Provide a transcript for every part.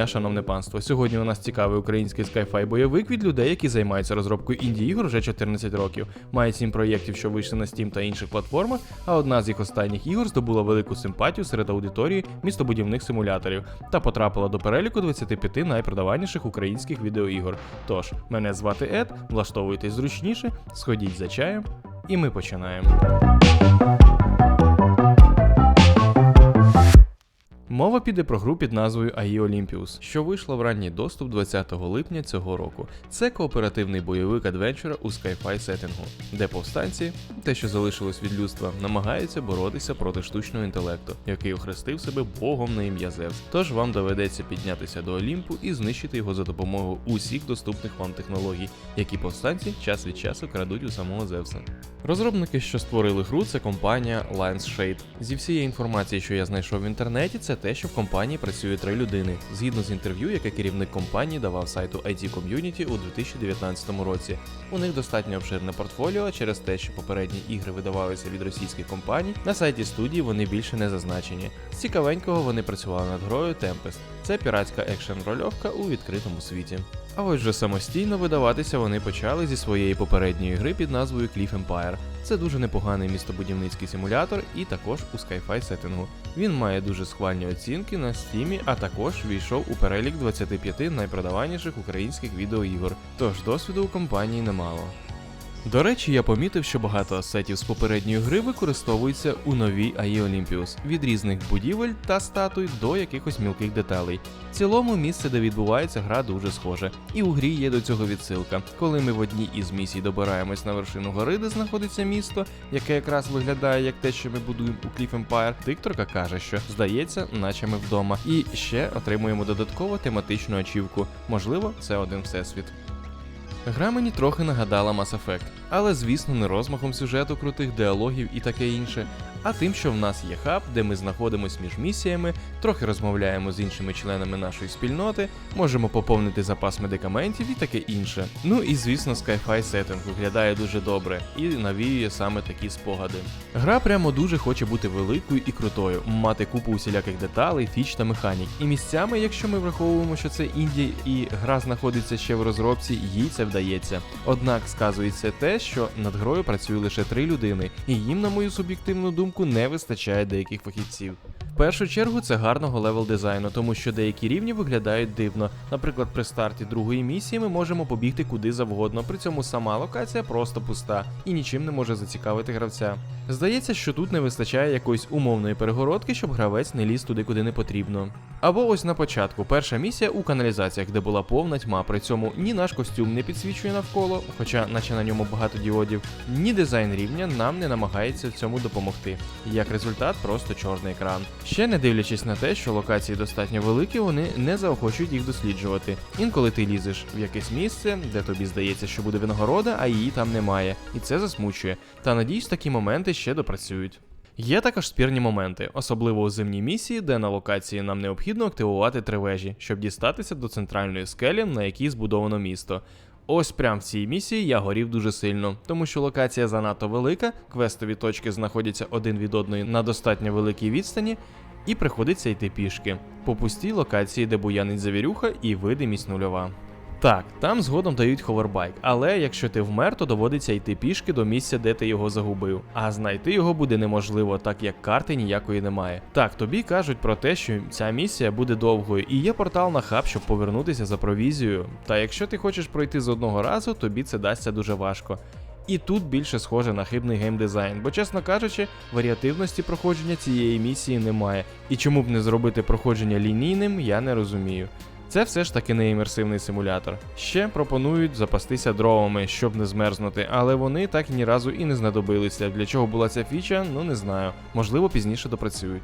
Дня, шановне панство. Сьогодні у нас цікавий український Sci-Fi бойовик від людей, які займаються розробкою інді ігор вже 14 років. Має 7 проєктів, що вийшли на Steam та інших платформах, а одна з їх останніх ігор здобула велику симпатію серед аудиторії містобудівних симуляторів та потрапила до переліку 25 найпродаваніших українських відеоігор. Тож, мене звати Ед, влаштовуйтесь зручніше, сходіть за чаєм, і ми починаємо. Мова піде про гру під назвою AI Olympus, що вийшла в ранній доступ 20 липня цього року. Це кооперативний бойовик адвенчура у Sci-Fi сеттингу, де повстанці, те, що залишилось від людства, намагаються боротися проти штучного інтелекту, який охрестив себе богом на ім'я Зевс. Тож вам доведеться піднятися до Олімпу і знищити його за допомогою усіх доступних вам технологій, які повстанці час від часу крадуть у самого Зевса. Розробники, що створили гру, це компанія Lions Shade. Зі всієї інформації, що я знайшов в інтернеті, це те, що в компанії працює три людини, згідно з інтерв'ю, яке керівник компанії давав сайту IT Community у 2019 році. У них достатньо обширне портфоліо через те, що попередні ігри видавалися від російських компаній. На сайті студії вони більше не зазначені. З цікавенького вони працювали над грою Tempest. Це піратська екшен рольовка у відкритому світі. А ось вже самостійно видаватися вони почали зі своєї попередньої гри під назвою Cliff Empire. Це дуже непоганий містобудівницький симулятор і також у Sci-Fi сеттингу. Він має дуже схвальні оцінки на Steam, а також війшов у перелік 25 найпродаваніших українських відеоігор, тож досвіду у компанії немало. До речі, я помітив, що багато асетів з попередньої гри використовуються у новій AI Olympus, від різних будівель та статуй до якихось мілких деталей. В цілому місце, де відбувається гра, дуже схоже, і у грі є до цього відсилка. Коли ми в одній із місій добираємось на вершину гори, де знаходиться місто, яке якраз виглядає як те, що ми будуємо у Cliff Empire, дикторка каже, що здається, наче ми вдома. І ще отримуємо додатково тематичну ачівку. Можливо, це один всесвіт. Гра мені трохи нагадала Mass Effect, але звісно не розмахом сюжету крутих діалогів і таке інше, а тим, що в нас є хаб, де ми знаходимось між місіями, трохи розмовляємо з іншими членами нашої спільноти, можемо поповнити запас медикаментів і таке інше. Ну і звісно, Sci-Fi сеттинг виглядає дуже добре і навіює саме такі спогади. Гра прямо дуже хоче бути великою і крутою, мати купу усіляких деталей, фіч та механік. І місцями, якщо ми враховуємо, що це інді і гра знаходиться ще в розробці, їй це вдається. Однак сказується те, що над грою працює лише три людини, і їм, на мою суб'єктивну думку, не вистачає деяких фахівців. Першу чергу це гарного левел дизайну, тому що деякі рівні виглядають дивно. Наприклад, при старті другої місії ми можемо побігти куди завгодно, при цьому сама локація просто пуста і нічим не може зацікавити гравця. Здається, що тут не вистачає якоїсь умовної перегородки, щоб гравець не ліз туди, куди не потрібно. Або ось на початку, перша місія у каналізаціях, де була повна тьма, при цьому ні наш костюм не підсвічує навколо, хоча наче на ньому багато діодів, ні дизайн рівня нам не намагається в цьому допомогти. Як результат, просто чорний екран. Ще не дивлячись на те, що локації достатньо великі, вони не заохочують їх досліджувати. Інколи ти лізеш в якесь місце, де тобі здається, що буде винагорода, а її там немає, і це засмучує. Та надіюсь, такі моменти ще допрацюють. Є також спірні моменти, особливо у зимній місії, де на локації нам необхідно активувати три вежі, щоб дістатися до центральної скелі, на якій збудовано місто. Ось прям в цій місії я горів дуже сильно, тому що локація занадто велика, квестові точки знаходяться один від одної на достатньо великій відстані, і приходиться йти пішки. По пустій локації, де буянить завірюха і видимість нульова. Так, там згодом дають ховербайк, але якщо ти вмер, то доводиться йти пішки до місця, де ти його загубив. А знайти його буде неможливо, так як карти ніякої немає. Так, тобі кажуть про те, що ця місія буде довгою, і є портал на хаб, щоб повернутися за провізією. Та якщо ти хочеш пройти з одного разу, тобі це дасться дуже важко. І тут більше схоже на хибний геймдизайн, бо, чесно кажучи, варіативності проходження цієї місії немає. І чому б не зробити проходження лінійним, я не розумію. Це все ж таки не імерсивний симулятор. Ще пропонують запастися дровами, щоб не змерзнути, але вони так ні разу і не знадобилися. Для чого була ця фіча, ну не знаю. Можливо, пізніше допрацюють.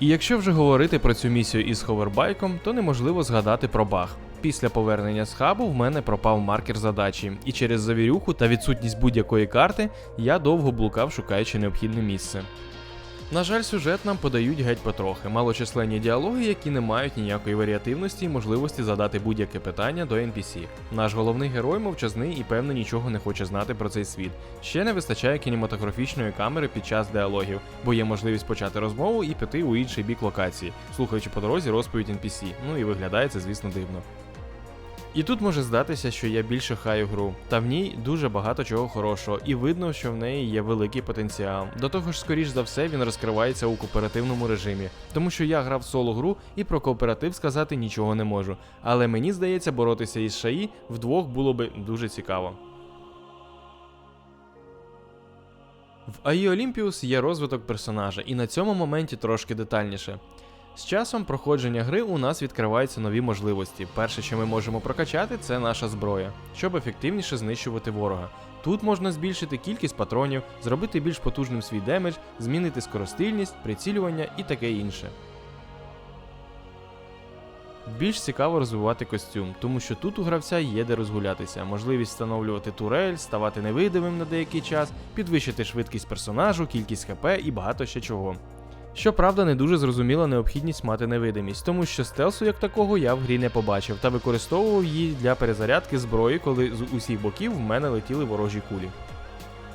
І якщо вже говорити про цю місію із ховербайком, то неможливо згадати про баг. Після повернення з хабу в мене пропав маркер задачі, і через завірюху та відсутність будь-якої карти я довго блукав, шукаючи необхідне місце. На жаль, сюжет нам подають геть потрохи, малочисленні діалоги, які не мають ніякої варіативності і можливості задати будь-яке питання до NPC. Наш головний герой мовчазний і певно нічого не хоче знати про цей світ. Ще не вистачає кінематографічної камери під час діалогів, бо є можливість почати розмову і піти у інший бік локації, слухаючи по дорозі розповідь NPC. Ну і виглядає це, звісно, дивно. І тут може здатися, що я більше хаю гру, та в ній дуже багато чого хорошого, і видно, що в неї є великий потенціал. До того ж, скоріш за все, він розкривається у кооперативному режимі, тому що я грав соло гру і про кооператив сказати нічого не можу. Але мені здається, боротися із Шаї вдвох було би дуже цікаво. В AI Olympus є розвиток персонажа, і на цьому моменті трошки детальніше. З часом проходження гри у нас відкриваються нові можливості. Перше, що ми можемо прокачати, це наша зброя, щоб ефективніше знищувати ворога. Тут можна збільшити кількість патронів, зробити більш потужним свій демедж, змінити скоростильність, прицілювання і таке інше. Більш цікаво розвивати костюм, тому що тут у гравця є де розгулятися, можливість встановлювати турель, ставати невидимим на деякий час, підвищити швидкість персонажу, кількість хп і багато ще чого. Щоправда, не дуже зрозуміла необхідність мати невидимість, тому що стелсу як такого я в грі не побачив та використовував її для перезарядки зброї, коли з усіх боків в мене летіли ворожі кулі.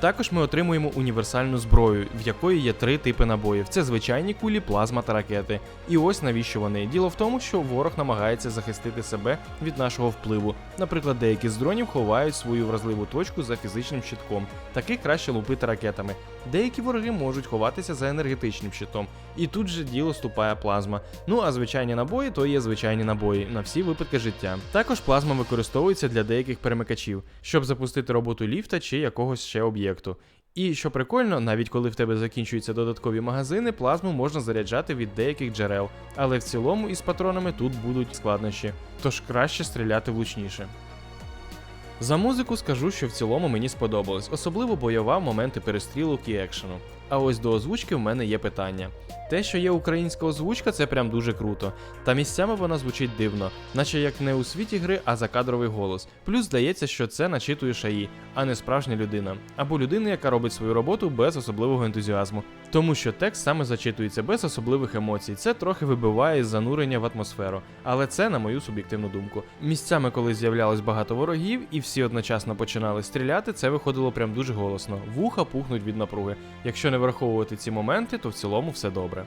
Також ми отримуємо універсальну зброю, в якої є три типи набоїв: це звичайні кулі, плазма та ракети. І ось навіщо вони. Діло в тому, що ворог намагається захистити себе від нашого впливу. Наприклад, деякі з дронів ховають свою вразливу точку за фізичним щитком, таких краще лупити ракетами. Деякі вороги можуть ховатися за енергетичним щитом, і тут же діло ступає плазма. Ну а звичайні набої то є звичайні набої на всі випадки життя. Також плазма використовується для деяких перемикачів, щоб запустити роботу ліфта чи якогось ще об'єкту. І що прикольно, навіть коли в тебе закінчуються додаткові магазини, плазму можна заряджати від деяких джерел, але в цілому із патронами тут будуть складнощі, тож краще стріляти влучніше. За музику скажу, що в цілому мені сподобалось, особливо бойова моменти перестрілок і екшену. А ось до озвучки в мене є питання. Те, що є українська озвучка, це прям дуже круто. Та місцями вона звучить дивно, наче як не у світі гри, а закадровий голос. Плюс здається, що це начитує шаї, а не справжня людина, або людина, яка робить свою роботу без особливого ентузіазму. Тому що текст саме зачитується без особливих емоцій. Це трохи вибиває з занурення в атмосферу, але це на мою суб'єктивну думку. Місцями, коли з'являлось багато ворогів, і всі одночасно починали стріляти, це виходило прям дуже голосно. Вуха пухнуть від напруги. Якщо не враховувати ці моменти, то в цілому все добре.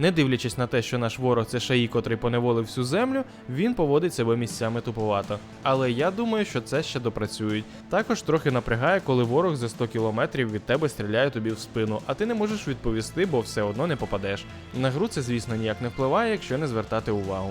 Не дивлячись на те, що наш ворог це шаї, котрий поневолив всю землю, він поводить себе місцями туповато. Але я думаю, що це ще допрацюють. Також трохи напрягає, коли ворог за 100 кілометрів від тебе стріляє тобі в спину, а ти не можеш відповісти, бо все одно не попадеш. На гру це, звісно, ніяк не впливає, якщо не звертати увагу.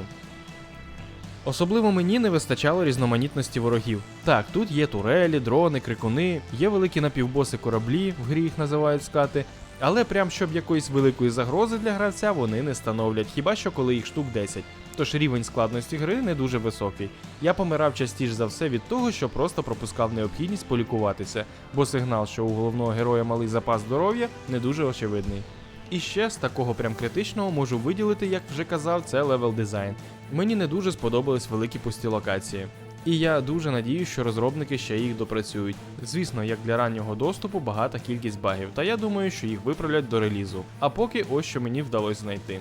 Особливо мені не вистачало різноманітності ворогів. Так, тут є турелі, дрони, крикуни, є великі напівбоси кораблі, в грі їх називають скати. Але прям щоб якоїсь великої загрози для гравця вони не становлять, хіба що коли їх штук 10. Тож рівень складності гри не дуже високий. Я помирав частіше за все від того, що просто пропускав необхідність полікуватися, бо сигнал, що у головного героя малий запас здоров'я, не дуже очевидний. І ще з такого прям критичного можу виділити, як вже казав, це левел дизайн. Мені не дуже сподобались великі пусті локації. І я дуже надію, що розробники ще їх допрацюють. Звісно, як для раннього доступу багата кількість багів, та я думаю, що їх виправлять до релізу. А поки ось що мені вдалося знайти.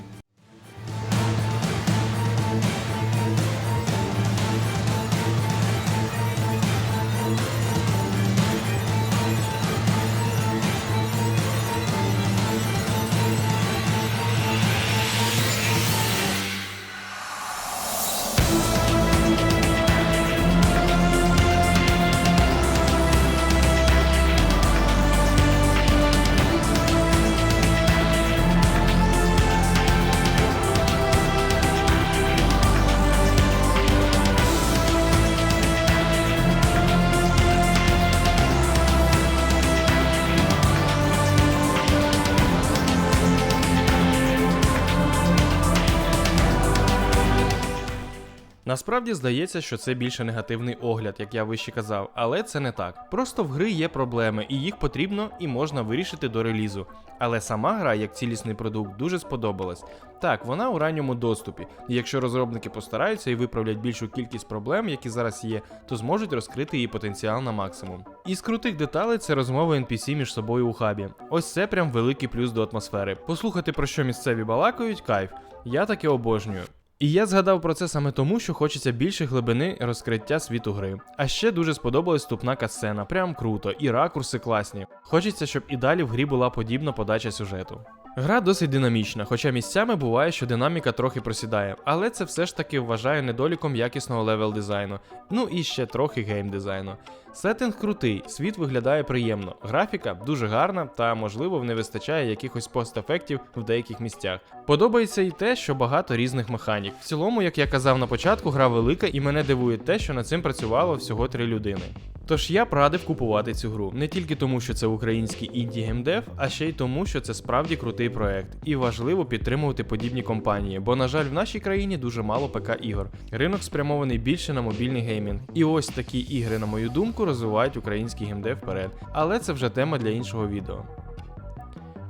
Насправді здається, що це більше негативний огляд, як я вище казав, але це не так. Просто в гри є проблеми, і їх потрібно і можна вирішити до релізу. Але сама гра, як цілісний продукт, дуже сподобалась. Так, вона у ранньому доступі, і якщо розробники постараються і виправлять більшу кількість проблем, які зараз є, то зможуть розкрити її потенціал на максимум. Із крутих деталей це розмови NPC між собою у хабі. Ось це прям великий плюс до атмосфери. Послухати про що місцеві балакають, кайф. Я таке обожнюю. І я згадав про це саме тому, що хочеться більше глибини розкриття світу гри. А ще дуже сподобалась вступна касцена, прям круто, і ракурси класні. Хочеться, щоб і далі в грі була подібна подача сюжету. Гра досить динамічна, хоча місцями буває, що динаміка трохи просідає, але це все ж таки вважаю недоліком якісного левел дизайну, ну і ще трохи гейм дизайну. Сеттинг крутий, світ виглядає приємно, графіка дуже гарна та, можливо, не вистачає якихось постефектів в деяких місцях. Подобається і те, що багато різних механік. В цілому, як я казав на початку, гра велика і мене дивує те, що над цим працювало всього три людини. Тож я б радив купувати цю гру не тільки тому, що це український інді геймдев, а ще й тому, що це справді крутий проект, і важливо підтримувати подібні компанії, бо, на жаль, в нашій країні дуже мало ПК ігор. Ринок спрямований більше на мобільний геймінг. І ось такі ігри, на мою думку, розвивають український геймдев вперед. Але це вже тема для іншого відео.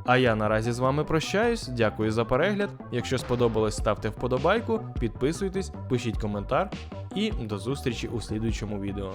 А я наразі з вами прощаюсь. Дякую за перегляд. Якщо сподобалось, ставте вподобайку, підписуйтесь, пишіть коментар і до зустрічі у слідуючому відео.